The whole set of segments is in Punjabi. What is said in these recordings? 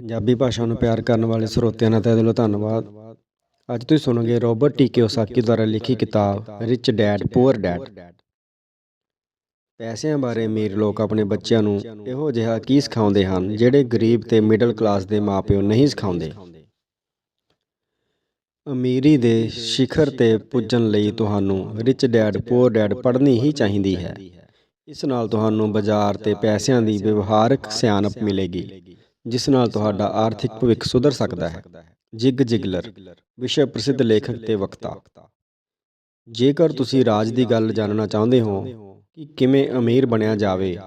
ਪੰਜਾਬੀ ਭਾਸ਼ਾ ਨੂੰ ਪਿਆਰ ਕਰਨ ਵਾਲੇ ਸਰੋਤਿਆਂ ਦਾ ਤਹਿ ਦਿਲੋਂ ਧੰਨਵਾਦ। ਅੱਜ ਤੁਸੀਂ ਸੁਣੋਗੇ ਰੋਬਰਟ ਟੀ ਕਿਓਸਾਕੀ ਦੁਆਰਾ ਲਿਖੀ ਕਿਤਾਬ ਰਿਚ ਡੈਡ ਪੂਅਰ ਡੈਡ ਪੈਸਿਆਂ ਬਾਰੇ ਅਮੀਰ ਲੋਕ ਆਪਣੇ ਬੱਚਿਆਂ ਨੂੰ ਇਹੋ ਜਿਹਾ ਕੀ ਸਿਖਾਉਂਦੇ ਹਨ, ਜਿਹੜੇ ਗਰੀਬ ਤੇ ਮਿਡਲ ਕਲਾਸ ਦੇ ਮਾਪਿਓ ਨਹੀਂ ਸਿਖਾਉਂਦੇ? ਅਮੀਰੀ ਦੇ ਸਿਖਰ ਤੇ ਪੁੱਜਣ ਲਈ ਤੁਹਾਨੂੰ ਰਿਚ ਡੈਡ ਪੂਅਰ ਡੈਡ ਪੜ੍ਹਨੀ ਹੀ ਚਾਹੀਦੀ ਹੈ। ਇਸ ਨਾਲ ਤੁਹਾਨੂੰ ਬਾਜ਼ਾਰ ਤੇ ਪੈਸਿਆਂ ਦੀ ਵਿਵਹਾਰਕ ਸਿਆਣਪ ਮਿਲੇਗੀ। ਜਿਸ ਨਾਲ ਤੁਹਾਡਾ ਆਰਥਿਕ ਭਵਿੱਖ ਸੁਧਰ ਸਕਦਾ ਹੈ। ਜਿਗ ਜਿਗਲਰ ਵਿਸ਼ਵ ਪ੍ਰਸਿੱਧ ਲੇਖਕ ਤੇ ਵਕਤਾ। ਜੇਕਰ ਤੁਸੀਂ ਰਾਜ ਦੀ ਗੱਲ ਜਾਣਨਾ ਚਾਹੁੰਦੇ ਹੋ ਕਿ ਕਿਵੇਂ ਅਮੀਰ ਬਣਿਆ ਜਾਵੇ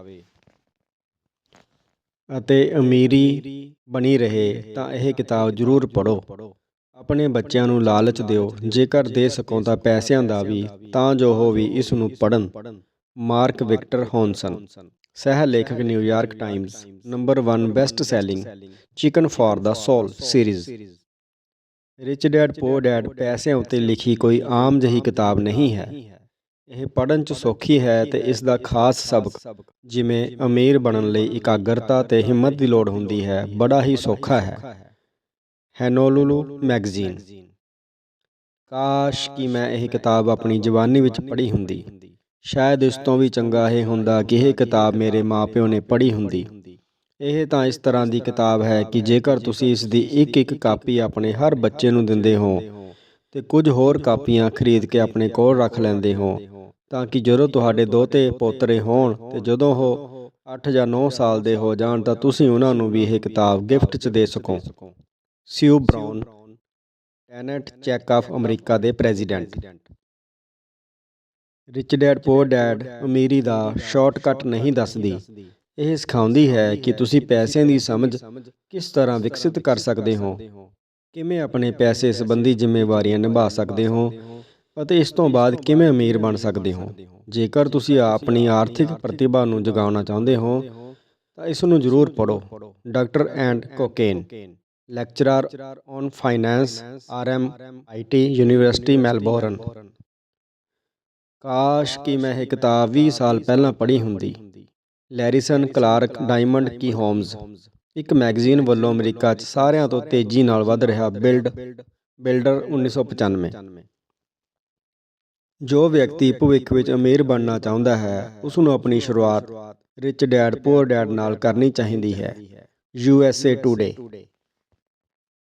ਅਤੇ ਅਮੀਰੀ ਬਣੀ ਰਹੇ ਤਾਂ ਇਹ ਕਿਤਾਬ ਜ਼ਰੂਰ ਪੜ੍ਹੋ। ਆਪਣੇ ਬੱਚਿਆਂ ਨੂੰ ਲਾਲਚ ਦਿਓ। ਜੇਕਰ ਦੇ ਸਕੋ ਤਾਂ ਪੈਸਿਆਂ ਦਾ ਵੀ ਤਾਂ ਜੋ ਉਹ ਵੀ ਇਸ ਨੂੰ ਪੜ੍ਹਨ। Mark Victor Hansen. ਸਹਿ ਲੇਖਕ New York Times, number 1 best selling, chicken for the soul series. Rich dad poor dad ਪੈਸਿਆਂ ਉੱਤੇ ਲਿਖੀ ਕੋਈ ਆਮ ਜਹੀ ਕਿਤਾਬ ਨਹੀਂ ਹੈ। ਇਹ ਪੜ੍ਹਨ 'ਚ ਸੌਖੀ ਹੈ ਤੇ ਇਸ ਦਾ ਖਾਸ ਸਬਕ, ਜਿਵੇਂ ਅਮੀਰ ਬਣਨ ਲਈ ਇਕਾਗਰਤਾ ਤੇ ਹਿੰਮਤ ਦੀ ਲੋੜ ਹੁੰਦੀ ਹੈ, ਬੜਾ ਹੀ ਸੌਖਾ ਹੈ। Honolulu magazine. ਕਾਸ਼ ਕਿ ਮੈਂ ਇਹ ਕਿਤਾਬ ਆਪਣੀ ਜਵਾਨੀ ਵਿੱਚ ਪੜ੍ਹੀ ਹੁੰਦੀ। ਸ਼ਾਇਦ ਇਸ ਤੋਂ ਵੀ ਚੰਗਾ ਇਹ ਹੁੰਦਾ ਕਿ ਇਹ ਕਿਤਾਬ ਮੇਰੇ ਮਾਪਿਓ ਨੇ ਪੜ੍ਹੀ ਹੁੰਦੀ। ਇਹ ਤਾਂ ਇਸ ਤਰ੍ਹਾਂ ਦੀ ਕਿਤਾਬ ਹੈ ਕਿ ਜੇਕਰ ਤੁਸੀਂ ਇਸ ਦੀ ਇੱਕ ਇੱਕ ਕਾਪੀ ਆਪਣੇ ਹਰ ਬੱਚੇ ਨੂੰ ਦਿੰਦੇ ਹੋ ਤੇ ਕੁਝ ਹੋਰ ਕਾਪੀਆਂ ਖਰੀਦ ਕੇ ਆਪਣੇ ਕੋਲ ਰੱਖ ਲੈਂਦੇ ਹੋ, ਤਾਂ ਕਿ ਜਦੋਂ ਤੁਹਾਡੇ ਦੋਤੇ ਪੋਤਰੇ ਹੋਣ ਤੇ ਜਦੋਂ ਉਹ 8 ਜਾਂ 9 ਸਾਲ ਦੇ ਹੋ ਜਾਣ ਤਾਂ ਤੁਸੀਂ ਉਹਨਾਂ ਨੂੰ ਵੀ ਇਹ ਕਿਤਾਬ ਗਿਫਟ 'ਚ ਦੇ ਸਕੋ। ਸਿਊ ਬ੍ਰਾਊਨ, ਟੈਨਟ ਚੈੱਕ ਆਫ ਅਮਰੀਕਾ ਦੇ president. Rich dad poor dad ਅਮੀਰੀ ਦਾ ਸ਼ਾਰਟਕਟ ਨਹੀਂ ਦੱਸਦੀ। ਇਹ ਸਿਖਾਉਂਦੀ ਹੈ ਕਿ ਤੁਸੀਂ ਪੈਸਿਆਂ ਦੀ ਸਮਝ ਕਿਸ ਤਰ੍ਹਾਂ ਵਿਕਸਿਤ ਕਰ ਸਕਦੇ ਹੋ? ਕਿਵੇਂ ਆਪਣੇ ਪੈਸੇ ਸੰਬੰਧੀ ਜ਼ਿੰਮੇਵਾਰੀਆਂ ਨਿਭਾ ਸਕਦੇ ਹੋ? ਅਤੇ ਇਸ ਤੋਂ ਬਾਅਦ ਕਿਵੇਂ ਅਮੀਰ ਬਣ ਸਕਦੇ ਹੋ? ਜੇਕਰ ਤੁਸੀਂ ਆਪਣੀ ਆਰਥਿਕ ਪ੍ਰਤਿਭਾ ਨੂੰ ਜਗਾਉਣਾ ਚਾਹੁੰਦੇ ਹੋ ਤਾਂ ਇਸ ਨੂੰ ਜ਼ਰੂਰ ਪੜ੍ਹੋ। Doctor Ed Koken lecturer on finance RM IT university Melbourne. ਕਾਸ਼ ਕਿ ਮੈਂ ਇਹ ਕਿਤਾਬ 20 ਸਾਲ ਪਹਿਲਾਂ ਪੜ੍ਹੀ ਹੁੰਦੀ। ਲੈਰੀਸਨ ਕਲਾਰਕ ਡਾਇਮੰਡ ਕੀ ਹੋਮਜ਼। ਇੱਕ ਮੈਗਜ਼ੀਨ ਵੱਲੋਂ ਅਮਰੀਕਾ 'ਚ ਸਾਰਿਆਂ ਤੋਂ ਤੇਜ਼ੀ ਨਾਲ ਵੱਧ ਰਿਹਾ ਬਿਲਡ, ਬਿਲਡਰ 1995 ਜੋ ਵਿਅਕਤੀ ਭਵਿੱਖ ਵਿੱਚ ਅਮੀਰ ਬਣਨਾ ਚਾਹੁੰਦਾ ਹੈ ਉਸ ਨੂੰ ਆਪਣੀ ਸ਼ੁਰੂਆਤ ਰਿਚ ਡੈਡ, ਪੂਅਰ ਡੈਡ ਨਾਲ ਕਰਨੀ ਚਾਹੀਦੀ ਹੈ। U S A today.